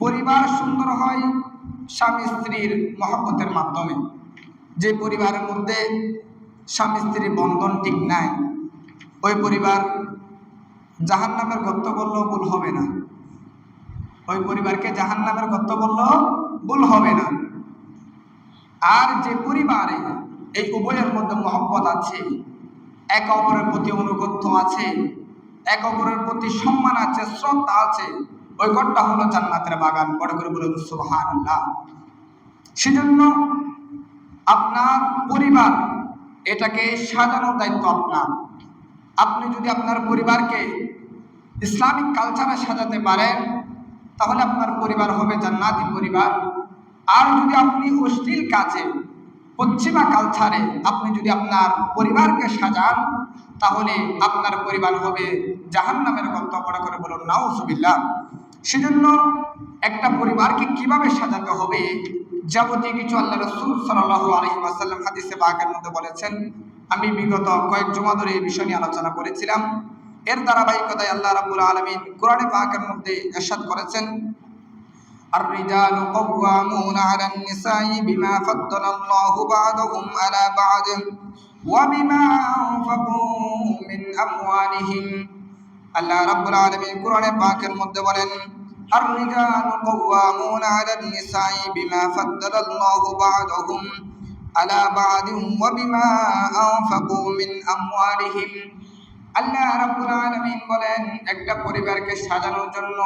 পরিবার সুন্দর হয় স্বামী স্ত্রীর মহব্বতের মাধ্যমে। যে পরিবারের মধ্যে স্বামী স্ত্রীর বন্ধন ঠিক নাই, ওই পরিবার জাহান নামের গত্য বললেও ভুল হবে না। ওই পরিবারকে জাহান নামের গত্য বললেও ভুল হবে না। আর যে পরিবারে এই উভয়ের মধ্যে মহব্বত আছে, এক অপরের প্রতি অনুগত্য আছে, এক অপরের প্রতি সম্মান আছে, শ্রদ্ধা আছে ওই ঘরটা হলো জান্নাতের বাগান। বড় করে বলুন সুবহান আল্লাহ সেজন্য আপনার পরিবার এটাকে সাজানোর দায়িত্ব আপনার। আপনি যদি আপনার পরিবারকে ইসলামিক কালচারে সাজাতে পারেন, তাহলে আপনার পরিবার হবে জান্নাতি পরিবার। আর যদি আপনি অশ্লীল কাজে, পশ্চিমা কালচারে আপনি যদি আপনার পরিবারকে সাজান, তাহলে আপনার পরিবার হবে জাহান নামের বড় করে বলুন, নাউজুবিল্লাহ। সেজন্য একটা পরিবারকে কিভাবে সাজাতে হবে যাবতীয় কিছু আল্লাহ রসুল সাল্লাল্লাহু আলাইহি ওয়াসাল্লাম হাদিসে বাকের মধ্যে বলেছেন আমি বিগত কয়েক জমা ধরে এই বিষয় নিয়ে আলোচনা করেছিলাম এর ধারাবাহিকতায় আল্লাহ রাব্বুল আলামিন কোরআনে পাকের মধ্যে এরশাদ করেছেন الرجال قوامون على النساء بما فضل الله بعضهم على بعض وبما أنفقوا من أموالهم আল্লাহ রাব্বুল আলামিন কোরআনে পাকের মধ্যে বলেন الرجال قوامون على النساء بما فضل الله بعضهم على بعض وبما أنفقوا من أموالهم আল্লাহ রাব্বুল আলামিন বলেন একটা পরিবারকে সাজানোর জন্য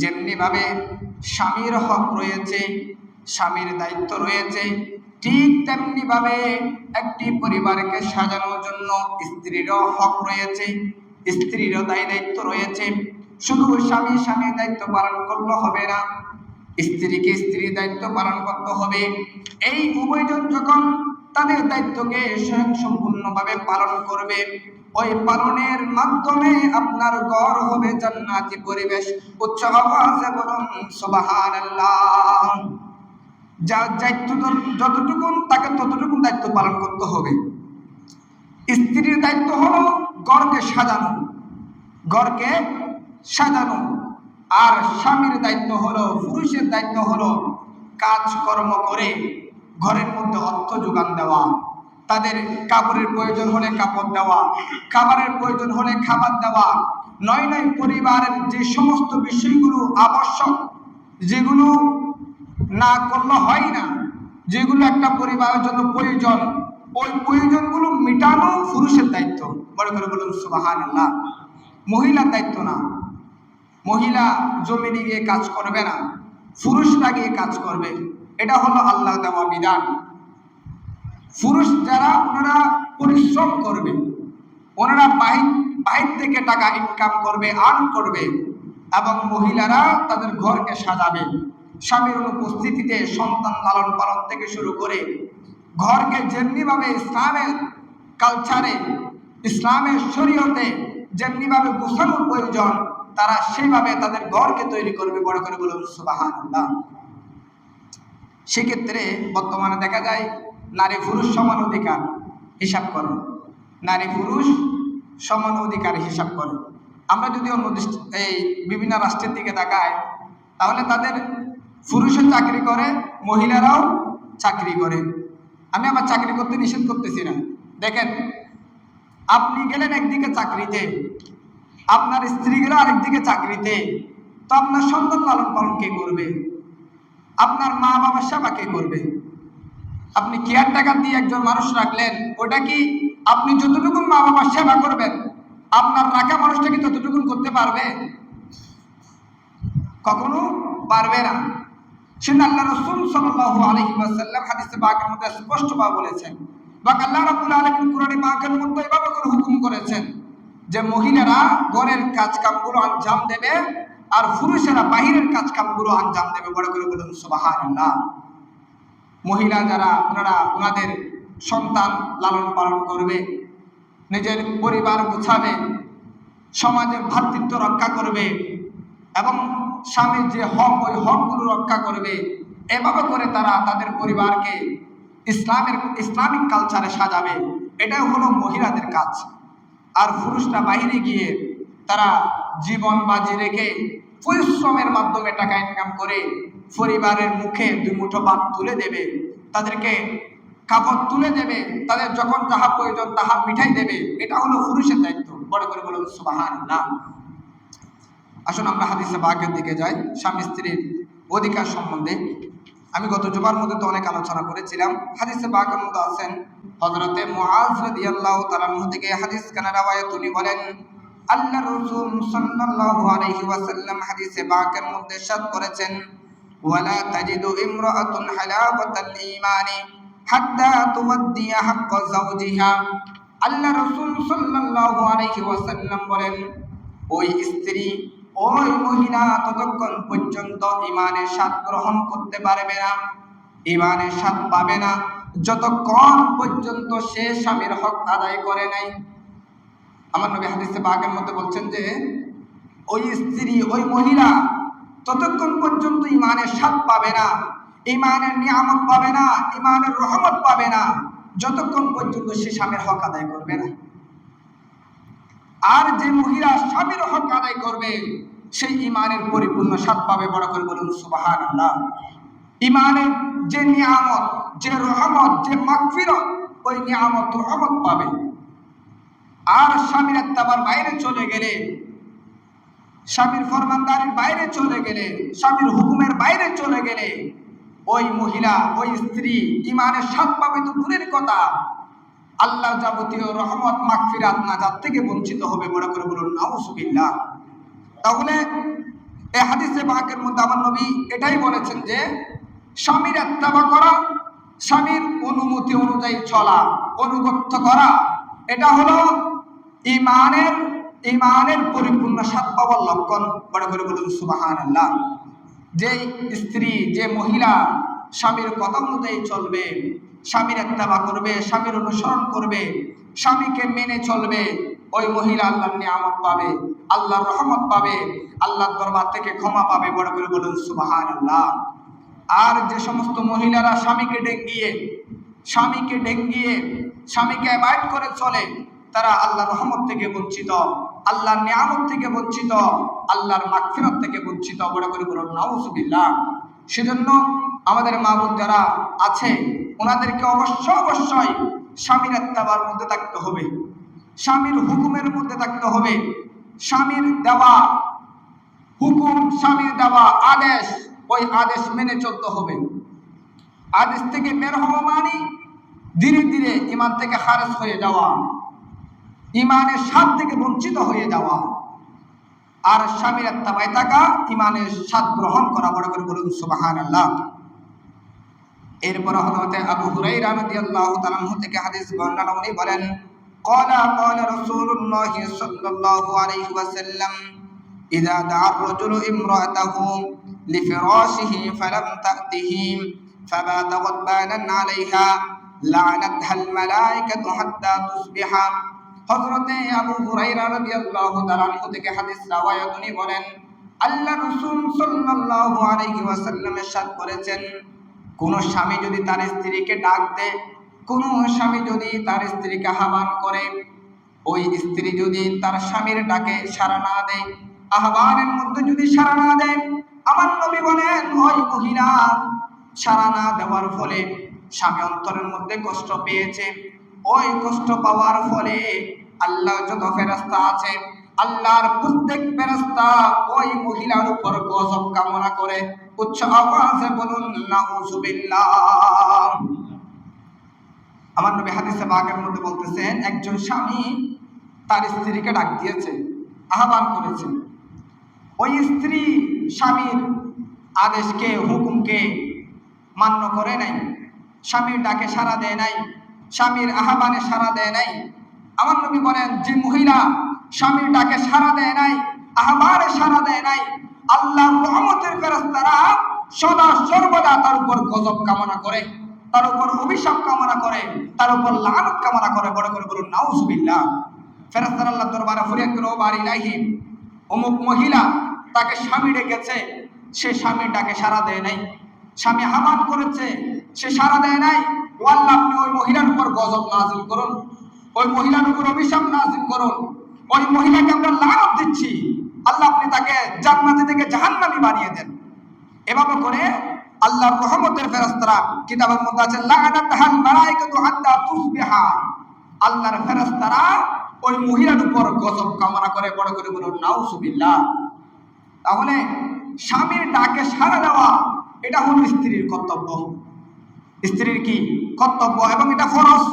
যেমনি ভাবে স্বামীর হক রয়েছে স্বামীর দায়িত্ব রয়েছে ঠিক তেমনি ভাবে একটি পরিবারকে সাজানোর জন্য স্ত্রীরও হক রয়েছে স্ত্রীরও দায় দায়িত্ব রয়েছে শুধু স্বামী স্বামীর দায়িত্ব পালন করলে হবে না, স্ত্রীকে স্ত্রীর দায়িত্ব পালন করতে হবে। এই উভয়জন যখন তাদের দায়িত্বকে স্বয়ং সম্পূর্ণভাবে পালন করবে, ওই পালনের মাধ্যমে আপনার ঘর হবে জান্নাতি পরিবেশ, উচ্চ আওয়াজে বলুন সুবহানাল্লাহ। যার দায়িত্ব যতটুকু তাকে ততটুকু দায়িত্ব পালন করতে হবে। স্ত্রীর দায়িত্ব হলো ঘরকে সাজানো। ঘরকে সাজানো। আর স্বামীর দায়িত্ব হলো, পুরুষের দায়িত্ব হলো কাজকর্ম করে ঘরের মধ্যে অর্থ যোগান দেওয়া। তাদের কাপড়ের প্রয়োজন হলে কাপড় দেওয়া, খাবারের প্রয়োজন হলে খাবার দেওয়া। নয় নয় পরিবারের যে সমস্ত বিষয়গুলো আবশ্যক, যেগুলো না করলে হয় না, যেগুলো একটা পরিবারের জন্য প্রয়োজন, ওই প্রয়োজনগুলো মেটানো পুরুষের দায়িত্ব। বড় করে বলুন সুবাহান আল্লাহ মহিলার দায়িত্ব না। মহিলা জমিনে গিয়ে কাজ করবে না, পুরুষরা গিয়ে কাজ করবে, এটা হলো আল্লাহ দেওয়া বিধান। পুরুষ যারা, ওনারা পরিশ্রম করবে, ওনারা বাহির বাহির থেকে টাকা ইনকাম করবে আর্ন করবে, এবং মহিলারা তাদের ঘরকে সাজাবে। স্বামীর অনুপস্থিতিতে সন্তান লালন পালন থেকে শুরু করে ঘরকে যেমনিভাবে ইসলামের কালচারে ইসলামের শরীয়তে যেমনিভাবে গোছানোর প্রয়োজন তারা সেইভাবে তাদের ঘরকে তৈরি করবে, বড় করে বলে সুবাহান সেক্ষেত্রে বর্তমানে দেখা যায়, নারী পুরুষ সমান অধিকার হিসাব করে। নারী পুরুষ সমান অধিকার হিসাব করে। আমরা যদি অন্য এই বিভিন্ন রাষ্ট্রের দিকে তাকাই, তাহলে তাদের পুরুষও চাকরি করে, মহিলারাও চাকরি করে। আমি আবার চাকরি করতে নিষেধ করতেছি না। দেখেন, আপনি গেলেন একদিকে চাকরিতে আপনার স্ত্রী গেল আরেকদিকে চাকরিতে, তো আপনার সন্তান লালন পালন কে করবে? আপনার মা বাবার সেবা কে করবে? আপনি কেয়ার টাকা দিয়ে একজন মানুষ রাখলেন? ওটা কি আপনি যতটুকু মা বাবার সেবা করবেন, আপনার রাখা মানুষটা কি ততটুকু করতে পারবে? কখনো পারবে না। সেটা আল্লাহ রসুল সাল্লাল্লাহু আলাইহি ওয়াসাল্লাম হাদিসে পাকের মধ্যে স্পষ্টভাবে বলেছেন। বা আল্লাহ রাব্বুল আলামিন কোরআনে পাকের মধ্যে এভাবে হুকুম করেছেন। যে মহিলারা ঘরের কাজ কামগুলো আঞ্জাম দেবে আর পুরুষেরা বাহিরের কাজ কামগুলো আঞ্জাম দেবে। বড় করে বলুন, সুবহানাল্লাহ। মহিলা যারা, ওনারা ওনাদের সন্তান লালন পালন করবে, নিজের পরিবার গুছাবে সমাজের ভ্রাতৃত্ব রক্ষা করবে এবং স্বামীর যে হক, ওই হকগুলো রক্ষা করবে, এভাবে করে তারা তাদের পরিবারকে ইসলামের, ইসলামিক কালচারে সাজাবে। এটাই হলো মহিলাদের কাজ। আর পুরুষরা বাইরে গিয়ে তারা জীবন বাজি রেখে পরিশ্রমের মাধ্যমে টাকা ইনকাম করে পরিবারের মুখে দুই মুঠো ভাত তুলে দেবে, তাদেরকে কাপড় তুলে দেবে, তাদের যখন যাহা প্রয়োজন তাহা মিঠাই দেবে, এটা হলো পুরুষের দায়িত্ব। বড় করে বলুন সুবাহান না আসুন আমরা হাদিসে বাঘের দিকে যাই, স্বামী স্ত্রীর অধিকার সম্বন্ধে। আমি গত জুমার মধ্যে তো অনেক আলোচনা করেছিলাম। হাদিসে বাঘের মধ্যে আছেন হজরতে মুআজ রাদিয়াল্লাহু তাআলা আনহু থেকে হাদিস কানা রাওয়ায়াত উনি বলেন, আল্লাহ রাসূল সাল্লাল্লাহু আলাইহি ওয়াসাল্লাম হাদিসে বাঘের মধ্যে সাদ করেছেন, ওয়ালা তাজিদু ইমরাআতুন হালাওয়াতাল ঈমানি হাত্তা তুমাদ্দিয়া হাক্কা যাওজিহা। আল্লাহ রাসূল সাল্লাল্লাহু আলাইহি ওয়াসাল্লাম বলেন, ওই স্ত্রী ওই মহিলা ততক্ষণ পর্যন্ত ইমানের স্বাদ গ্রহণ করতে পারবে না, ইমানের স্বাদ পাবে না। যতক্ষণ পর্যন্ত সে স্বামীর হক আদায় করে নাই। আমার নবী হাদিসে বাগের মধ্যে বলছেন যে, ওই স্ত্রী, ওই মহিলা ততক্ষণ পর্যন্ত ইমানের স্বাদ পাবে না ইমানের নিয়ামত পাবে না ইমানের রহমত পাবে না, যতক্ষণ পর্যন্ত সে স্বামীর হক আদায় করবে না। আর যে মহিলা স্বামীর হক আদায় করবে, সেই ইমানের পরিপূর্ণ স্বাদ পাবে। বড় করে বলুন আল্লাহ ইমানের যে নিয়ামত, যে রহমত, যে মাগফিরত, ওই নিয়ামত রহমত পাবে। আর স্বামীর আত্মাবার বাইরে চলে গেলে, স্বামীর ফরমানদারির বাইরে চলে গেলে, স্বামীর হুকুমের বাইরে চলে গেলে, ওই মহিলা, ওই স্ত্রী ইমানের স্বাদ পাবে তো দূরের কথা। আল্লাহ যাবতীয় রহমত, মাগফিরাত নাজাত থেকে বঞ্চিত হবে বড় করে বলুন, নাউজুবিল্লাহ। তাহলে এই হাদিসে বাকের মধ্যে আমার নবী এটাই বলেছেন যে স্বামীর আত্মাবা করা, স্বামীর অনুমতি অনুযায়ী চলা, অনুগত্য করা, এটা হলো ইমানের ইমানের পরিপূর্ণ সাত পাওয়ার লক্ষণ বড় করে বলুন সুবাহান আল্লাহ যে স্ত্রী, যে মহিলা স্বামীর কথা অনুযায়ী চলবে, স্বামীর একতাবা করবে, স্বামীর অনুসরণ করবে, স্বামীকে মেনে চলবে, ওই মহিলা আল্লাহর নিয়ামত পাবে, আল্লাহর রহমত পাবে, আল্লাহর দরবার থেকে ক্ষমা পাবে বড় করে বলুন সুবাহান আল্লাহ আর যে সমস্ত মহিলারা স্বামীকে ডেঙ্গিয়ে স্বামীকে ডেঙ্গিয়ে, স্বামীকে অ্যাভয়েড করে চলে, তারা আল্লাহর রহমত থেকে বঞ্চিত, আল্লাহর নিয়ামত থেকে বঞ্চিত, আল্লাহর মাগফিরত থেকে বঞ্চিত। বড় করে বলুন, নাউজুবিল্লাহ। সেজন্য আমাদের মা বোন যারা আছে, ওনাদেরকে অবশ্য অবশ্যই স্বামীর আত্মাবার মধ্যে থাকতে হবে। স্বামীর হুকুমের মধ্যে থাকতে হবে। স্বামীর দেওয়া হুকুম, স্বামীর দেওয়া আদেশ ওই আদেশ মেনে চলতে হবে আদেশ থেকে বের হওয়া মানে ধীরে ধীরে ইমান থেকে খারেজ হয়ে যাওয়া ইমানের স্বাদ থেকে বঞ্চিত হয়ে যাওয়া আর স্বামীর আত্মাবায় থাকা ইমানের স্বাদ গ্রহণ করা বড় করে বলুন সুবাহান আল্লাহ এরপর হযরত আবু হুরায়রা রাদিয়াল্লাহু তাআলা থেকে হাদিস বর্ণনা উনি বলেন قال قال رسول الله صلى الله عليه وسلم إذا دعا الرجل امرأته لفراشه فلم تأته فبات غضبانا عليها لعنتها الملائكة حتى تصبح হযরতে আবু হুরায়রা রাদিয়াল্লাহু তাআলা আনহু থেকে হাদিস রাওয়ায়াত উনি বলেন আল্লাহ রাসূল সাল্লাল্লাহু আলাইহি ওয়াসাল্লাম ইরশাদ করেছেন কোন স্বামী যদি তার স্ত্রীকে ডাক দেয় কোন স্বামী যদি তার স্ত্রীকে আহ্বান করে ওই স্ত্রী যদি তার স্বামীর ডাকে সাড়া না দেয় আহ্বানের মধ্যে যদি সাড়া না দেয় আমার নবী বলেন ওই মহিলা সাড়া না দেওয়ার ফলে স্বামী অন্তরের মধ্যে কষ্ট পেয়েছে। ওই কষ্ট পাওয়ার ফলে আল্লাহ যত ফেরস্তা আছে, আল্লাহর প্রত্যেক ফেরস্তা ওই মহিলার উপর গজব কামনা করে। উচ্চ আওয়াজে বলুন নাউজুবিল্লাহ আমার নবী হাদিসে বাগের মধ্যে বলতেছেন, একজন স্বামী তার স্ত্রীকে ডাক দিয়েছে, আহ্বান করেছে। ওই স্ত্রী স্বামীর আদেশকে, হুকুমকে মান্য করে নাই। স্বামীর ডাকে সাড়া দেয় নাই, স্বামীর আহ্বানে সাড়া দেয় নাই। আমার নবী বলেন, যে মহিলা স্বামীর ডাকে সাড়া দেয় নাই, আহ্বানে সাড়া দেয় নাই আল্লাহ রহমতের ফেরেশতারা সদা সর্বদা তার উপর গজব কামনা করে, তার উপর অভিশাপ কামনা করে, তার উপর লানত কামনা করে। বড় করে বলুন, নাউজুবিল্লাহ। ফেরেশতারা আল্লাহ দরবারে ফরিয়াদ করে বাড়ি লাইহি অমুক মহিলা তাকে স্বামী ডেকেছে, সে স্বামীর ডাকে সাড়া দেয় নাই। স্বামী আহ্বান করেছে, সে সাড়া দেয় নাই। ও আল্লাহ আপনি ওই মহিলার উপর গজব নাজিল করুন। ওই মহিলার উপর অভিশাপ নাজিল করুন। ওই মহিলাকে আমরা লানত দিচ্ছি। আল্লাহ আপনি তাকে জান্নাতি থেকে জাহান্নামি বানিয়ে দেন। এভাবে করে আল্লাহর রহমতের ফেরেশতারা কিতাবের মধ্যে আছে, লাগানাতাহাল মালাইকাতু হাত্তা তুসবিহা। আল্লাহর ফেরেশতারা ওই মহিলার উপর গজব কামনা করে, বড় করে বলুন নাউসুবিল্লাহ তাহলে স্বামীর ডাকে সাড়া দেওয়া, এটা হলো স্ত্রীর কর্তব্য। স্ত্রীর কি কর্তব্য? এবং এটা ফরজ।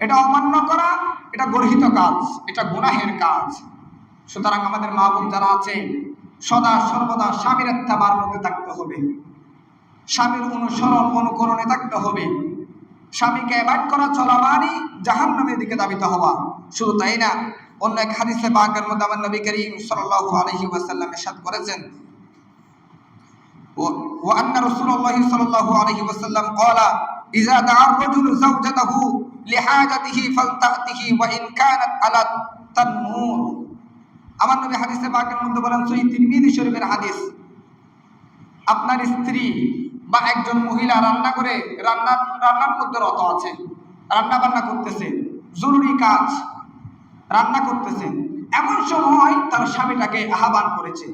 এটা অমান্য করা, এটা গর্হিত কাজ, এটা গুনাহের কাজ। সুতরাং আমাদের মা বোন যারা আছে, সদা সর্বদা স্বামীর এত্তাবার মধ্যে থাকতে হবে। স্বামীর অনুসরণ, অনুকরণে থাকতে হবে। স্বামীকে অ্যাভয়েড করা চলা মানে জাহান নামের দিকে দাবিত হওয়া। শুধু তাই না অন্য এক হাদিসে পাকের মধ্যে আমার নবী করিম সাল্লাল্লাহু আলাইহি ওয়াসাল্লাম ইরশাদ করেছেন। ওয়া আন্না রাসূলুল্লাহ সাল্লাল্লাহু আলাইহি ওয়াসাল্লাম ক্বালা, ইযা দাআ আর-রাজুলু যাওজাতাহু লিহাজাতিহি ফালতাতিহি ওয়া ইন কানাত আলা আমার নবী হাদিসে বাগের মধ্যে বলেন সহি তিরমিজি শরীফের হাদিস, আপনার স্ত্রী বা একজন মহিলা রান্না করে রান্না, রান্নার মধ্যে রত আছে রান্না বান্না করতেছে, জরুরি কাজ রান্না করতেছে। এমন সময় তার স্বামীটাকে আহ্বান করেছে,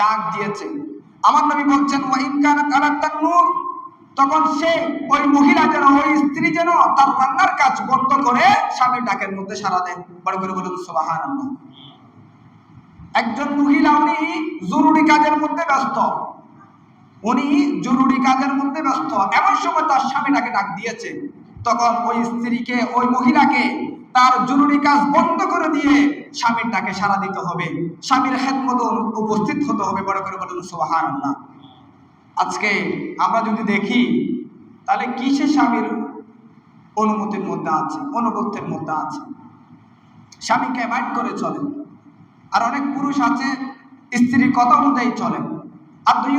ডাক দিয়েছে। আমার নবী বলছেন ওয়াইন কানাত আলা তান্নুর তখন সে ওই মহিলা যেন, ওই স্ত্রী যেন তার রান্নার কাজ বন্ধ করে স্বামীর ডাকের মধ্যে সারা দেয়। বড় করে বলুন, সুবহানাল্লাহ। একজন মহিলা, উনি জরুরি কাজের মধ্যে ব্যস্ত। উনি জরুরি কাজের মধ্যে ব্যস্ত। এমন সময় তার স্বামীটাকে ডাক দিয়েছে। তখন ওই স্ত্রীকে, ওই মহিলাকে তার জরুরি কাজ বন্ধ করে দিয়ে স্বামীর ডাকে সারা দিতে হবে। স্বামীর খেদমত উপস্থিত হতে হবে, বড় করে বলুন সোহান আল্লাহ আজকে আমরা যদি দেখি, তাহলে কিসে স্বামীর অনুমতির মধ্যে আছে, অনুগত্যের মধ্যে আছে? স্বামীকে অ্যাভয়েড করে চলে আর অনেক পুরুষ আছে, স্ত্রীর কথা অনুযায়ী চলে আর দুই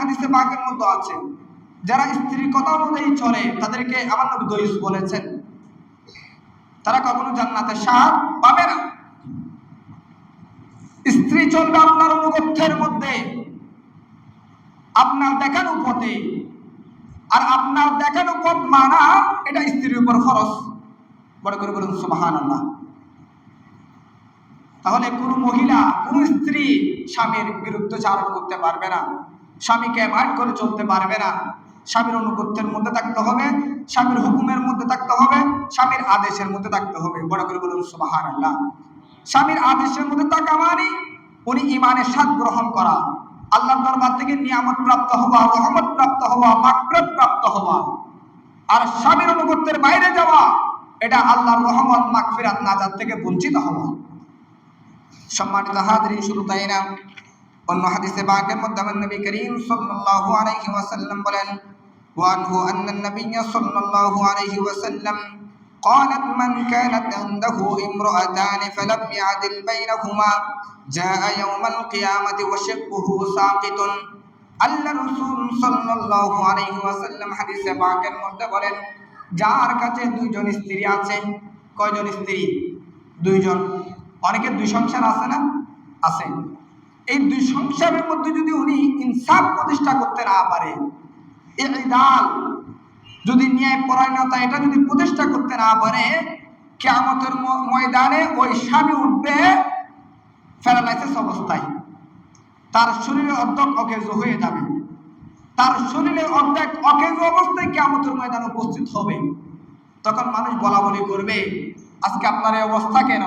হাদিসে বাঘের মতো আছে। যারা স্ত্রীর কথা অনুযায়ী চলে, তাদেরকে আমার নবী দইস বলেছেন তারা কখনো জান্নাতে স্বাদ পাবে না। স্ত্রী চলবে আপনার অনুগত্যের মধ্যে, আপনার দেখানো পথে আর আপনার দেখানো পথ মানা, এটা স্ত্রীর উপর খরচ বড় করে বলুন সুবাহান আল্লাহ তাহলে কোনো মহিলা, কোনো স্ত্রী স্বামীর বিরুদ্ধে চারণ করতে পারবে না। স্বামীকে অ্যাভয়েড করে চলতে পারবে না। স্বামীর অনুগত্যের মধ্যে থাকতে হবে, স্বামীর হুকুমের মধ্যে থাকতে হবে, স্বামীর আদেশের মধ্যে থাকতে হবে। বড় করে বলুন সুবাহান আল্লাহ স্বামীর আদেশের মধ্যে থাকা মানে উনি ইমানের স্বাদ গ্রহণ করা। আল্লাহর দরবার থেকে নিয়ামত প্রাপ্ত হওয়া, রহমত প্রাপ্ত হওয়া মাকরত প্রাপ্ত হওয়া। আর স্বামীর অনুগত্যের বাইরে যাওয়া, এটা আল্লাহর রহমত মাকফিরাত নাজাত থেকে বঞ্চিত হওয়া। সম্মানিত হাজরিন শুরু তাই না, অন্য হাদিসে বাকের মধ্যে নবী করিম সাল্লাল্লাহু আলাইহি ওয়াসাল্লাম বলেন وعنه أن النبي صلى الله عليه وسلم قالت من كانت عنده امرأتان فلم يعدل بينهما جاء يوم القيامة وشقه ساقط আল্লাহ রসুল সাল্লাল্লাহু আলাইহি ওয়াসাল্লাম হাদিসে পাকের মধ্যে বলেন যার কাছে দুইজন স্ত্রী আছে কয়জন স্ত্রী দুইজন অনেকের দুই সংসার আছে না আছে এই দুই সংসারের মধ্যে যদি উনি ইনসাফ প্রতিষ্ঠা করতে না পারে যদি ন্যায় পরায়ণতা এটা যদি প্রতিষ্ঠা করতে না পারে কেমতের ময়দানে ওই স্বামী উঠবে প্যারালাইসিস অবস্থায়। তার শরীরে অর্ধেক অকেজ হয়ে যাবে। তার শরীরে অর্ধেক অকেজ অবস্থায় কেমতের ময়দানে উপস্থিত হবে। তখন মানুষ বলা বলি করবে, আজকে আপনার এই অবস্থা কেন?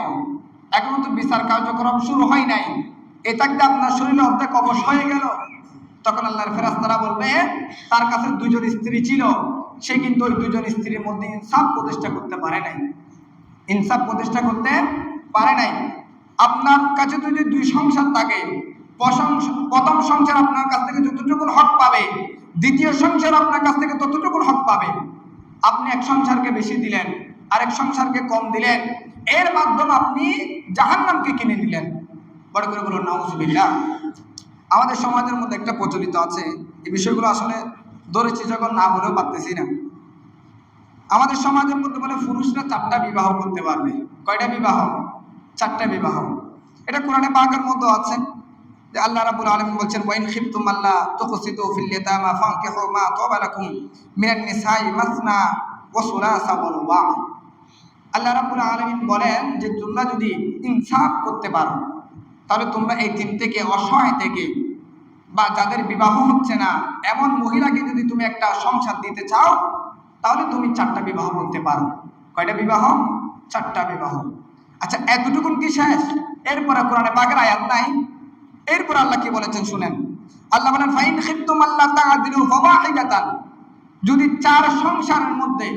এখনও তো বিচার কার্যক্রম শুরু হয় নাই। এ থাকতে আপনার শরীরে অর্ধেক অবশ হয়ে গেল। তখন আল্লাহর ফেরাস্তারা বলবে, তার কাছে দুজন স্ত্রী ছিল, সে কিন্তু ওই দুজন স্ত্রীর মধ্যে ইনসাফ প্রতিষ্ঠা করতে পারে নাই। ইনসাফ প্রতিষ্ঠা করতে পারে নাই। আপনার কাছে যদি দুই সংসার থাকে প্রথম সংসার আপনার কাছ থেকে যতটুকু হক পাবে, দ্বিতীয় সংসার আপনার কাছ থেকে ততটুকু হক পাবে, আপনি এক সংসারকে বেশি দিলেন, আরেক সংসারকে কম দিলেন, এর মাধ্যমে আপনি জাহান্নামকে কিনে নিলেন। বড় করে বলুন, নাউজুবিল্লাহ। আমাদের সমাজের মধ্যে একটা প্রচলিত আছে। এই বিষয়গুলো আসলে ধরেছি যখন না বলেও পারতেছি না। আমাদের সমাজের মধ্যে বলে পুরুষরা চারটা বিবাহ করতে পারবে। কয়টা বিবাহ? চারটা বিবাহ। এটা কোরআনে পাকের মধ্যে আছে। যে আল্লাহ রাব্বুল আলম বলছেন, ওয়াইন খিফতুম আল্লাহ তুকসিতু ফিল ইয়াতামা ফানকিহু মা তাবা লাকুম মিনান নিসাই মাসনা ওয়া সুলাসা ওয়া আল্লাহ রাবুল আলমিন বলেন যে তোমরা যদি ইনসাফ করতে পারো তাহলে তোমরা এই তিন থেকে, অসহায় থেকে, বা যাদের বিবাহ হচ্ছে না, এমন মহিলাকে যদি তুমি একটা সংসার দিতে চাও, তাহলে তুমি চারটা বিবাহ করতে পারো। কয়টা বিবাহ? চারটা বিবাহ। আচ্ছা এতটুকুন কি শেষ? এরপরে কোরআনে বাগের আয়াত নাই। এরপর আল্লাহ কি বলেছেন শুনেন? আল্লাহ বলেন, ফাইন খিফতুম আল্লাহ তাআদিলু ফাওয়াহিদাতান। যদি চার সংসারের মধ্যে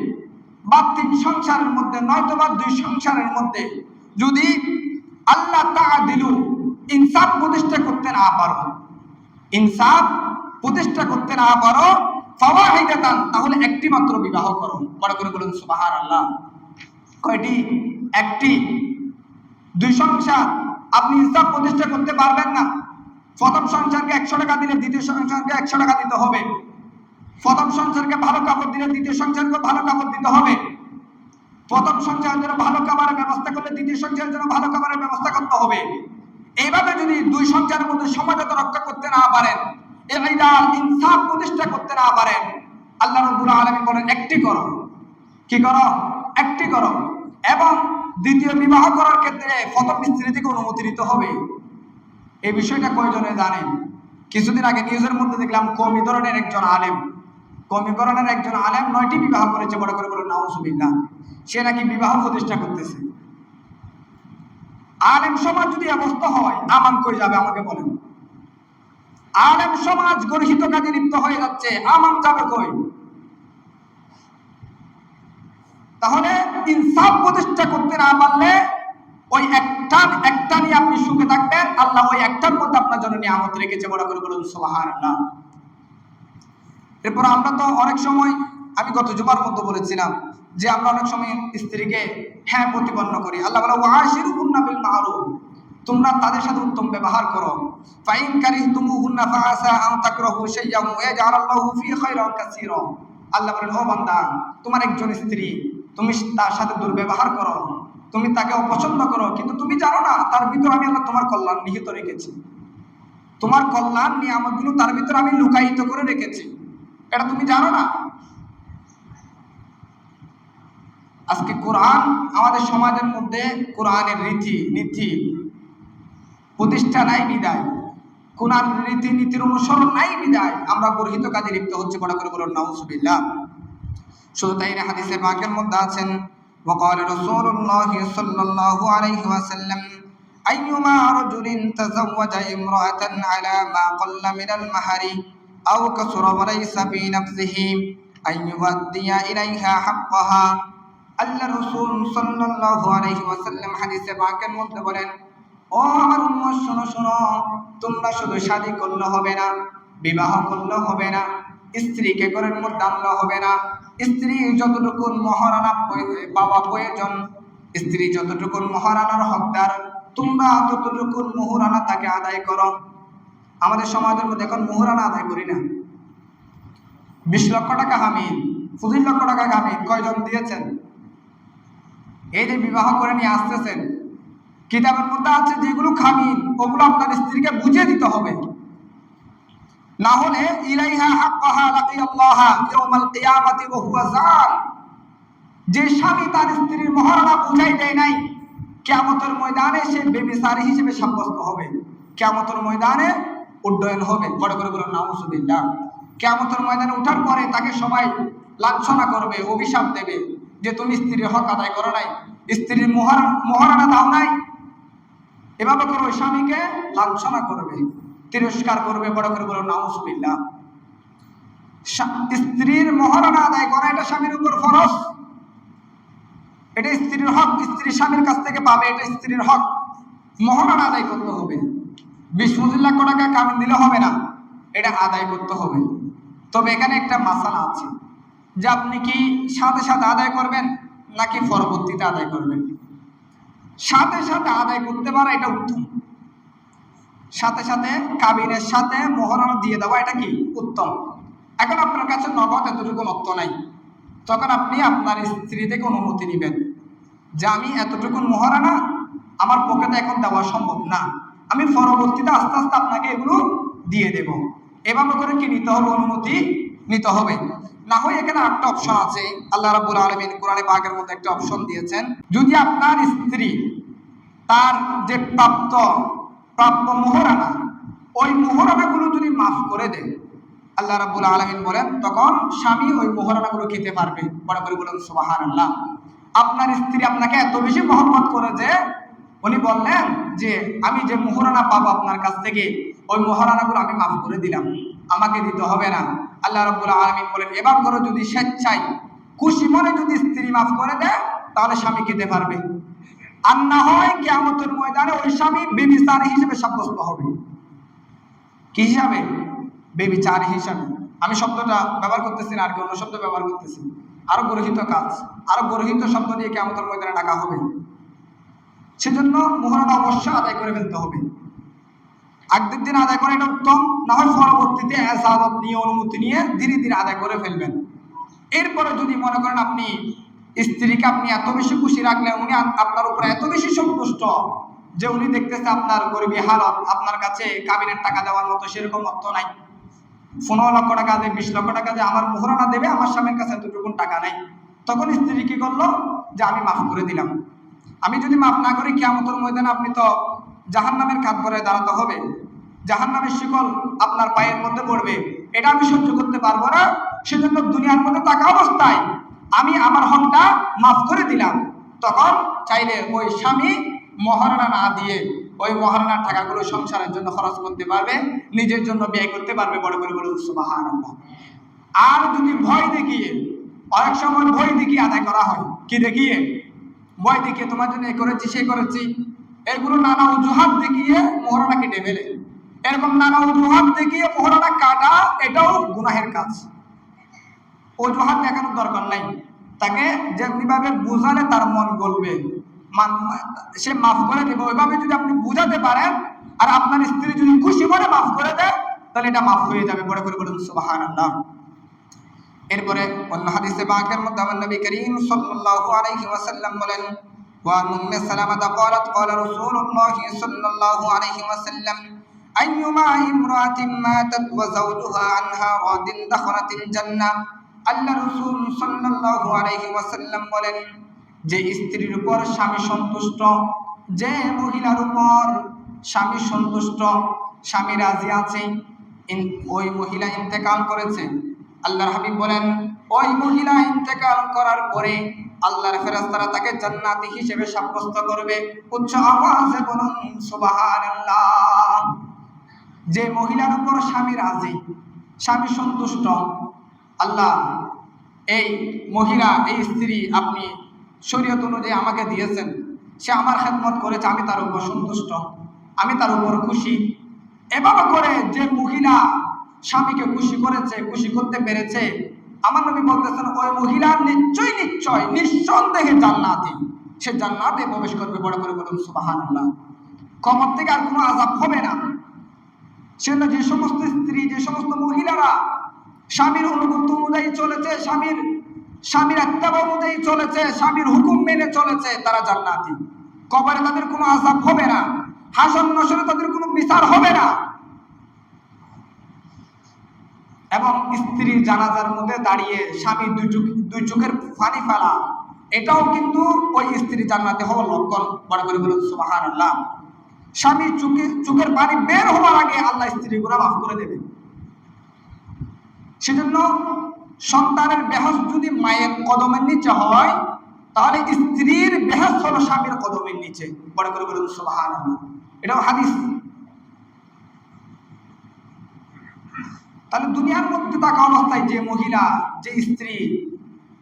বা তিন সংসারের মধ্যে নয়তো বা দুই সংসারের মধ্যে যদি আল্লাহ তাআদিলু ইনসাফ প্রতিষ্ঠা করতে না পারো। ইনসাফ প্রতিষ্ঠা করতে না পারো, ফাওয়াহিদাতান, তাহলে একটি মাত্র বিবাহ করো। বড় করে বলুন, সুবহানাল্লাহ। কয়টি? একটি। দুই সংসার। আপনি ইনসাফ প্রতিষ্ঠা করতে পারবেন না। প্রথম সংসারকে একশো টাকা দিলে দ্বিতীয় সংসারকে একশো টাকা দিতে হবে। প্রথম সংসারকে ভালো কাপড় দিলে দ্বিতীয় সংসারকে ভালো কাপড় দিতে হবে। প্রথম সংসারের জন্য ভালো খাবারের ব্যবস্থা করলে দ্বিতীয় সংসারের জন্য ভালো খাবারের ব্যবস্থা করতে হবে। এইভাবে যদি দুই সংসারের মধ্যে সমাজতা রক্ষা করতে না পারেন ইনসাফ প্রতিষ্ঠা করতে না পারেন, আল্লাহ রব্বুল আলামিন বলেন, একটি করো। কি করো? একটি করো। এবং দ্বিতীয় বিবাহ করার ক্ষেত্রে প্রথম স্ত্রী থেকে অনুমতি নিতে হবে। এই বিষয়টা কয়জনে জানেন কিছুদিন আগে নিউজের মধ্যে দেখলাম কমি ধরনের একজন আলেম। কমি ধরনের একজন আলেম নয়টি বিবাহ করেছে বড় করে বলে নাউজুবিল্লাহ। সে নাকি বিবাহ প্রতিষ্ঠা করতেছে। আলেম সমাজ যদি অবস্থা হয়, আমান কই যাবে আমাকে বলেন। আলেম সমাজ গর্হিত কাজে লিপ্ত হয়ে যাচ্ছে, আমান যাবে কই? তাহলে ইনসাফ প্রতিষ্ঠা করতে না পারলে ওই একটা একটা নিয়ে আপনি সুখে থাকবেন। আল্লাহ ওই একটার মধ্যে আপনার জন্য নিয়ামত রেখেছে, বড় করে বলুন, সুবহানাল্লাহ। এরপর আমরা তো অনেক সময়, আমি গত জুমার মধ্যে বলেছিলাম যে আমরা অনেক সময় স্ত্রীকে হ্যাঁ প্রতিপন্ন করি। আল্লাহ বলে ওয়াশিরুহুন্না বিল মারুফ তোমরা তাদের সাথে উত্তম ব্যবহার করো। ফাইন কারিহতুমুহুন্না ফাআসা আন তাকরাহু শাইআন ওয়া ইয়াজআলাল্লাহু ফি খায়রান কাসীরা। আল্লাহ বলেন, ও বান্দা, তোমার একজন স্ত্রী, তুমি তার সাথে দুর্ব্যবহার করো। তুমি তাকে অপছন্দ করো, কিন্তু তুমি জানো না, তার ভিতর আমি আল্লাহ তোমার কল্যাণ নিহিত রেখেছি। তোমার কল্যাণ নিয়ামতগুলো তার ভিতর আমি লুকায়িত করে রেখেছি। এটা তুমি জানো না? আজকে কোরআন আমাদের সমাজের মধ্যে কোরআনের রীতি নীতি প্রতিষ্ঠা নাই বিদায় কোরআন রীতি নীতির অনুসরণ নাই বিদায় আমরা গর্হিত কাজে লিপ্ত হচ্ছে বড় করে বলুন নাউজুবিল্লাহ শুধু তাই না হাদিসে পাকের মধ্যে আছেন وقال رسول الله صلى الله عليه وسلم أيما رجل تزوج امرأة على ما قل من المهر أو كسر وليس في نفسه أن يؤدي إليها حقها আল্লাহ রসুল সাল্লাল্লাহু আলাইহি ওয়াসাল্লাম হাদিসে পাকের মধ্যে বলেন, ও আমার উম্মত, শোনো শোনো, তোমরা শুধু শাদী করলে হবে না, বিবাহ করলে হবে না, স্ত্রীকে ঘরের মধ্যে আনলে হবে না, স্ত্রী যতটুকু মহারানা বাবা প্রয়োজন, স্ত্রী যতটুকু মহারানার হকদার, তোমরা ততটুকু মোহরানা তাকে আদায় করো। আমাদের সমাজের মধ্যে এখন মোহরানা আদায় করি না। বিশ লক্ষ টাকা হামিদ, পঁচিশ লক্ষ টাকা হামিদ কয়জন দিয়েছেন? এই যে বিবাহ করে নিয়ে আসতেছেন কিতাবের মধ্যে আছে যেগুলো খামিন ওগুলো আপনার স্ত্রীকে বুঝিয়ে দিতে হবে। না হলে যে স্বামী তার স্ত্রীর মহারণা বুঝাই দেয় নাই, কিয়ামতের ময়দানে সে বেবিচারী হিসেবে সাব্যস্ত হবে। কিয়ামতের ময়দানে উড্ডয়ন হবে। বড় করে বলুন, নাউজুবিল্লাহ। কিয়ামতের ময়দানে ওঠার পরে তাকে সবাই লাঞ্ছনা করবে, অভিশাপ দেবে। যে তুমি স্ত্রীর হক আদায় করো নাই, স্ত্রীর মহারণা দাও নাই, এভাবে করে ওই স্বামীকে লাঞ্ছনা করবে, তিরস্কার করবে, বড় করে বলো, নাউজুবিল্লাহ। স্ত্রীর মহারণা আদায় করা এটা স্বামীর উপর ফরজ। এটা স্ত্রীর হক, স্ত্রী স্বামীর কাছ থেকে পাবে, এটা স্ত্রীর হক। মহারণা আদায় করতে হবে। বিশ পঁচিশ লক্ষ টাকা কামিন দিলে হবে না, এটা আদায় করতে হবে। তবে এখানে একটা মাসালা আছে। যে আপনি কি সাথে সাথে আদায় করবেন নাকি পরবর্তীতে আদায় করবেন? সাথে সাথে আদায় করতে পারা এটা উত্তম। সাথে সাথে কাবিনের সাথে মোহরানা দিয়ে দেওয়া এটা কি? উত্তম। এখন আপনার কাছে নগদ এতটুকু অর্থ নাই। তখন আপনি আপনার স্ত্রী থেকে অনুমতি নেবেন যে আমি এতটুকু মহারানা, আমার পকেটে এখন দেওয়া সম্ভব না। আমি পরবর্তীতে আস্তে আস্তে আপনাকে এগুলো দিয়ে দেব। এভাবে করে কি নিতে হবে? অনুমতি নিতে হবে। না হয় এখানে একটা অপশন আছে। আল্লাহ রাবুল আলমিন কোরআনে পাকের মধ্যে একটা অপশন দিয়েছেন। যদি আপনার স্ত্রী তার যে প্রাপ্ত প্রাপ্য মোহরানা, ওই মোহরানাগুলো যদি মাফ করে দেয়, আল্লাহ রাবুল আলমিন বলেন, তখন স্বামী ওই মোহরানাগুলো খেতে পারবে। বড় করে বলেন সুবাহান আল্লাহ আপনার স্ত্রী আপনাকে এত বেশি মহব্বত করে যে উনি বললেন যে, আমি যে মোহরানা পাবো আপনার কাছ থেকে ওই মোহরানাগুলো আমি মাফ করে দিলাম। আমাকে দিতে হবে না। আল্লাহ রব্বুল আলমিন বলেন, এবার করো যদি স্বেচ্ছায় খুশি মনে যদি স্ত্রী মাফ করে দেয়, তাহলে স্বামী খেতে পারবে। আর না হয় কেমতের ময়দানে ওই স্বামী বেবিচার হিসেবে সাব্যস্ত হবে। কি হিসাবে? বেবিচার হিসাবে। আমি শব্দটা ব্যবহার করতেছি না, আর কি অন্য শব্দ ব্যবহার করতেছি। আরও গরহিত কাজ, আরও গরহিত শব্দ দিয়ে কেমতের ময়দানে ডাকা হবে। সেজন্য মোহরানা অবশ্যই আদায় করে ফেলতে হবে। আগের দিন আদায় করে এটা উত্তম। না হয় পরবর্তীতে এসাদত নিয়ে, অনুমতি নিয়ে ধীরে ধীরে আদায় করে ফেলবেন। এরপরে যদি মনে করেন আপনি স্ত্রীকে আপনি এত বেশি খুশি রাখলেন, উনি আপনার উপরে এত বেশি সন্তুষ্ট যে উনি দেখতেছে আপনার গরিবী হালত আপনার কাছে কাবিনের টাকা দেওয়ার মতো সেরকম অর্থ নাই। পনেরো লক্ষ টাকা দেয়, বিশ লক্ষ টাকা দিয়ে, আমার মোহরানা দেবে, আমার স্বামীর কাছে এতটুকুন টাকা নাই। তখন স্ত্রী কি করল? যে আমি মাফ করে দিলাম। আমি যদি মাফ না করি কেমতর ময়দানে আপনি তো জাহান নামের কাঠ করে দাঁড়াতে হবে। জাহান নামের শিকল আপনার পায়ের মধ্যে পড়বে। এটা আমি সহ্য করতে পারব না। সেজন্য দুনিয়ার মধ্যে থাকা অবস্থায় আমি আমার হকটা মাফ করে দিলাম। তখন চাইলে ওই স্বামী মহারণা না দিয়ে ওই মহারণার টাকাগুলো সংসারের জন্য খরচ করতে পারবে, নিজের জন্য ব্যয় করতে পারবে। বড় করে বলুন সুবাহান আর যদি ভয় দেখিয়ে, অনেক সময় ভয় দেখিয়ে আদায় করা হয়। কি দেখিয়ে? ভয় দেখিয়ে তোমার জন্য এ করেছি, সে করেছি। এগুলো নানা অজুহাত দেখিয়ে মোহরানা কেটে ফেলে এরকম নানা অজুহাত দেখিয়ে মোহরানা কাটা, এটাও গুনাহের কাজ। অজুহাত দেখানোর দরকার নাই। তাকে যেমনিভাবে বোঝালে তার মন গলবে। সে মাফ করে দেবে। ওইভাবে যদি আপনি বুঝাতে পারেন, আর আপনার স্ত্রী যদি খুশি মনে মাফ করে দেয়, তাহলে এটা মাফ হয়ে যাবে। বড় করে বলুন সুবাহান আল্লাহ এরপরে অন্য হাদিসে বাকের মধ্যে আমার নবী করিম সাল্লাল্লাহু আলাইহি ওয়াসাল্লাম বলেন وعن أم سلمة قالت قال رسول الله صلى الله عليه وسلم أيما امرأة ماتت وزوجها عنها راض دخلت الجنة আল্লাহ রসুল সাল্লাল্লাহু আলাইহি ওয়াসাল্লাম বলেন যে স্ত্রীর উপর স্বামী সন্তুষ্ট যে মহিলার উপর স্বামী সন্তুষ্ট স্বামী রাজি আছে ইন- ওই মহিলা ইন্তেকাল করেছে আল্লাহর হাবিব বলেন ওই মহিলা ইন্তেকাল করার পরে আল্লাহর ফেরেশতারা তাকে জান্নাতি হিসেবে সাব্যস্ত করবে। উচ্চ আওয়াজে বলুন, সুবহানাল্লাহ। যে মহিলার উপর স্বামী রাজি, স্বামী সন্তুষ্ট, আল্লাহ, এই মহিলা, এই স্ত্রী আপনি শরীয়ত অনুযায়ী আমাকে দিয়েছেন। সে আমার খেদমত করেছে, আমি তার উপর সন্তুষ্ট, আমি তার উপর খুশি। এভাবে করে যে মহিলা স্বামীকে খুশি করেছে, খুশি করতে পেরেছে আমার নবী বলতেছেন, ওই মহিলা নিশ্চয় নিশ্চয় নিঃসন্দেহে জান্নাতি। সে জান্নাতে প্রবেশ করবে বড় করে বলুন, সুবহানাল্লাহ। কবর থেকে আর কোনো আজাব হবে না। সেজন্য যে সমস্ত স্ত্রী, যে সমস্ত মহিলারা, স্বামীর অনুগত অনুযায়ী চলেছে, স্বামীর স্বামীর আত্মাব অনুযায়ী চলেছে, স্বামীর হুকুম মেনে চলেছে, তারা জান্নাতি। কবরে তাদের কোনো আজাব হবে না। হাসন নসরে তাদের কোনো বিচার হবে না। এবং স্ত্রীর জানাজার মধ্যে দাঁড়িয়ে স্বামী দুই চোখ দুই চোখের পানি ফেলা, এটাও কিন্তু ওই স্ত্রী জান্নাতে হওয়ার লক্ষণ বড় করে বলুন সুবাহান আল্লাহ স্বামী চোখে চোখের পানি বের হওয়ার আগে আল্লাহ স্ত্রী গুণা মাফ করে দেবে। সেজন্য সন্তানের বেহস যদি মায়ের কদমের নিচে হয়, তাহলে স্ত্রীর বেহস হলো স্বামীর কদমের নিচে বড় করে বলুন সুবাহান এটাও হাদিস। তাহলে দুনিয়ার মধ্যে থাকা অবস্থায় যে মহিলা, যে স্ত্রী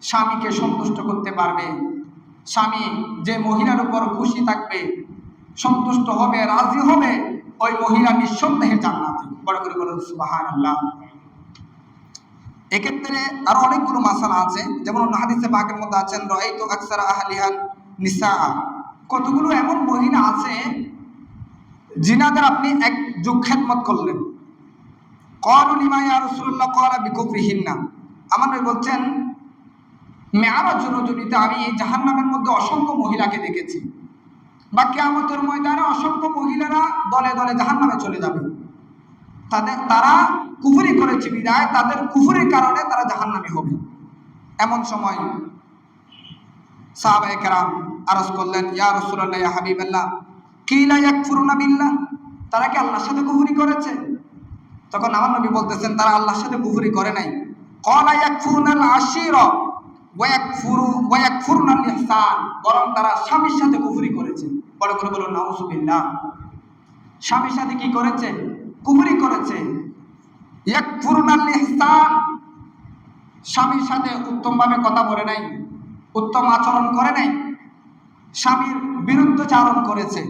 স্বামীকে সন্তুষ্ট করতে পারবে, স্বামী যে মহিলার উপর খুশি থাকবে, সন্তুষ্ট হবে, রাজি হবে, ওই মহিলা নিঃসন্দেহে বড় করে বলুন সুবাহান আল্লাহ এক্ষেত্রে আরও অনেকগুলো মাসালা আছে। যেমন অন্য হাদিসে বাকের মধ্যে আছেন রয়তো আকসার আহলিহান নিসা কতগুলো এমন মহিলা আছে জিনাদের আপনি এক যুগ খেদমত করলেন। কল নিমাইয়া রসুল্লাহ কলা বিকুফরিহীন আমার বলছেন, মেয়ারাজ রজনীতে আমি জাহান নামের মধ্যে অসংখ্য মহিলাকে দেখেছি। বা কেয়ামতের ময়দানে অসংখ্য মহিলারা দলে দলে জাহান নামে চলে যাবে। তাদের, তারা কুফুরি করেছে বিদায়, তাদের কুফুরির কারণে তারা জাহান্নামী হবে। এমন সময় সাহাবায়ে কেরাম আরজ করলেন, ইয়া রাসূলুল্লাহ, ইয়া হাবিবাল্লাহ, কিলা ইয়াকফুরুনা বিল্লাহ? তারা কি আল্লাহর সাথে কুফরি করেছে? তখন আমার নবী বলতেছেন, তারা আল্লাহর সাথে কুফরি করে নাই। ক্বালা ইয়াকফুরুনাল আশিরা ওয়া ইয়াকফুরু ওয়া ইয়াকফুরুনাল ইহসান, বরং তারা স্বামীর সাথে কুফরি করেছে। বড় করে বলুন নাউযুবিল্লাহ স্বামীর সাথে কি করেছে? কুফরি করেছে। ইয়াকফুরুনাল ইহসান, স্বামীর সাথে উত্তমভাবে কথা বলে নাই, উত্তম আচরণ করে নাই, স্বামীর বিরুদ্ধ চারণ করেছে।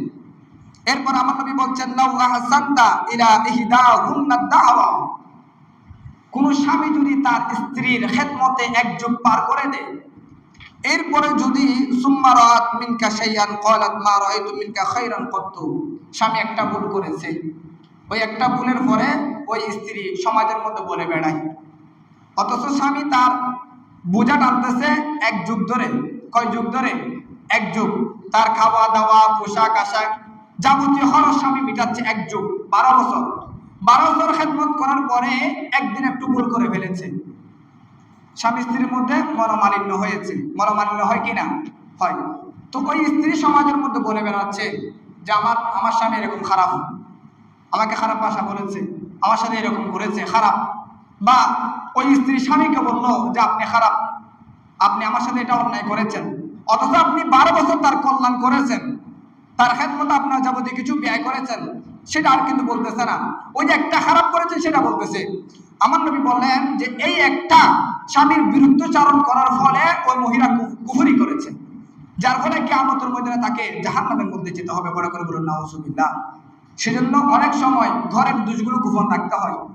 এরপর আমার নবী বলছেন, লাউ আহসানতা ইলা ইহদাহুন্না দাওয়া। কোন স্বামী যদি তার স্ত্রীর খেদমতে এক যুগ পার করে দেয়, এরপরে যদি, সুম্মা রাত মিনকা শাইয়ান ক্বালাত মা রাআইতু মিনকা খাইরান কত্তু। স্বামী একটা ভুল করেছে। ওই একটা ভুলের পরে ওই স্ত্রী সমাজের মধ্যে বলে বেড়ায়। অথচ স্বামী তার বোঝা টানতেছে এক যুগ ধরে। কয় যুগ ধরে? এক যুগ। তার খাওয়া দাওয়া পোশাক আশাক যাবতীয় খরচ স্বামী মিটাচ্ছে এক যুগ, বারো বছর। বারো বছর খেদমত করার পরে একদিন একটু ভুল করে ফেলেছে। স্বামী স্ত্রীর মধ্যে মনোমালিন্য হয়েছে। মনোমালিন্য হয় কি না? হয়। তো ওই স্ত্রী সমাজের মধ্যে বলে বেড়াচ্ছে যে আমার আমার স্বামী এরকম খারাপ। আমাকে খারাপ ভাষা বলেছে। আমার সাথে এরকম করেছে, খারাপ। বা ওই স্ত্রী স্বামীকে বলল যে আপনি খারাপ। আপনি আমার সাথে এটা অন্যায় করেছেন। অথচ আপনি বারো বছর তার কল্যাণ করেছেন। তার খেদমত আপনার যাবতীয় কিছু ব্যয় করেছেন, সেটা আর কিন্তু বলতেছে না। ওই যে একটা খারাপ করেছে, সেটা বলতেছে। আমার নবী বললেন যে, এই একটা স্বামীর বিরুদ্ধচারণ করার ফলে ওই মহিলা কুফ- কুফরি করেছে। যার ফলে কি কেয়ামতের মধ্যে তাকে জাহান্নামের মধ্যে যেতে হবে বড় করে বলুন, নাউজুবিল্লাহ। সেজন্য অনেক সময় ঘরের দুষগুলো গোপন রাখতে হয়।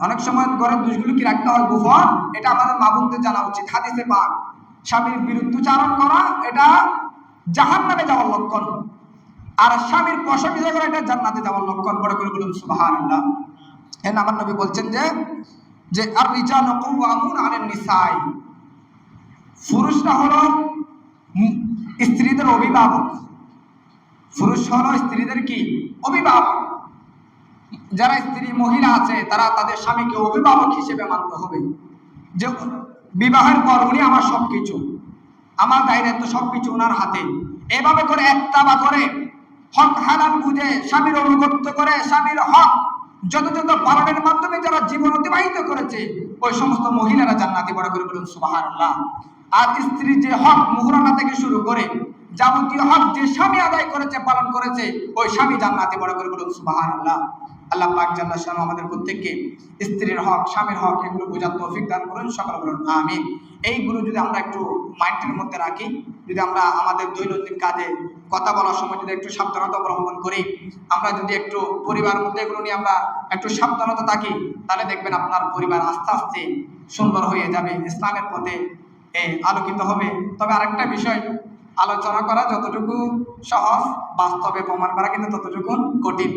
অনেক সময় ঘরের দুষগুলো কি রাখতে হয়? গোপন এটা আমাদের মা বোনদের জানা উচিত। হাদিসে পাক, স্বামীর বিরুদ্ধচারণ করা, এটা জাহান্নামে যাওয়ার লক্ষণ। আর স্বামীর প্রশংসা করা এটা জান্নাতে যাওয়ার লক্ষণ। বড় করে বলুন, সুবহানাল্লাহ। এন আমার নবী বলছেন যে যে আর রিজা রিজালু কাওয়ামুন আলান নিসাই। পুরুষরা হলো স্ত্রীদের অভিভাবক। পুরুষ হলো স্ত্রীদের কি? অভিভাবক। যারা স্ত্রী মহিলা আছে, তারা তাদের স্বামীকে অভিভাবক হিসেবে মানতে হবে। যে বিবাহের পর উনি আমার সবকিছু। আমার দায়িত্ব সবকিছু ওনার হাতে। এভাবে করে একতাবা করে হক হালাল বুঝে স্বামীর অনুগত্য করে স্বামীর হক যথাযথ পালনের মাধ্যমে যারা জীবন অতিবাহিত করেছে, ওই সমস্ত মহিলারা জান্নাতি বড় করে বলুন, সুবহানাল্লাহ। আর স্ত্রী যে হক মুহরানা থেকে শুরু করে যাবতীয় হক যে স্বামী আদায় করেছে, পালন করেছে, ওই স্বামী জান্নাতি বড় করে বলুন, সুবহানাল্লাহ। আল্লাহ আল্লাহ পাক জাল্লা শানু আমাদের প্রত্যেককে স্ত্রীর হক, স্বামীর হক এগুলো বোঝার তৌফিক দান করুন, সকল বলুন, আমিন। এইগুলো যদি আমরা একটু মাইন্ডের মধ্যে রাখি, যদি আমরা আমাদের দৈনন্দিন কাজে কথা বলার সময় যদি একটু সাবধানতা অবলম্বন করি, আমরা যদি একটু পরিবার মধ্যে এগুলো নিয়ে আমরা একটু সাবধানতা থাকি, তাহলে দেখবেন আপনার পরিবার আস্তে আস্তে সুন্দর হয়ে যাবে, ইসলামের পথে আলোকিত হবে। তবে আরেকটা বিষয়, আলোচনা করা যতটুকু সহজ, বাস্তবে প্রমাণ করা কিন্তু ততটুকু কঠিন।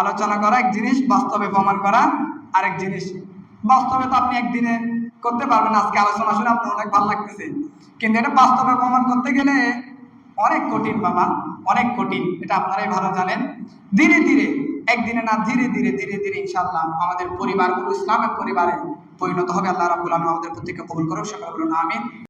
আলোচনা করা এক জিনিস, বাস্তবে প্রমাণ করা আরেক জিনিস। বাস্তবে তো আপনি একদিনে করতে পারবেন আজকে আলোচনা শুনে আপনার অনেক ভালো লাগতেছে। কিন্তু এটা বাস্তবে প্রমাণ করতে গেলে অনেক কঠিন বাবা, অনেক কঠিন, এটা আপনারাই ভালো জানেন। ধীরে ধীরে, একদিনে না, ধীরে ধীরে ধীরে ধীরে ইনশাল্লাহ আমাদের পরিবারগুলো, ইসলামের পরিবারে পরিণত হবে। আল্লাহ রাবুল আলম আমাদের প্রত্যেককে কবুল করুক, সকল বলুন আমিন।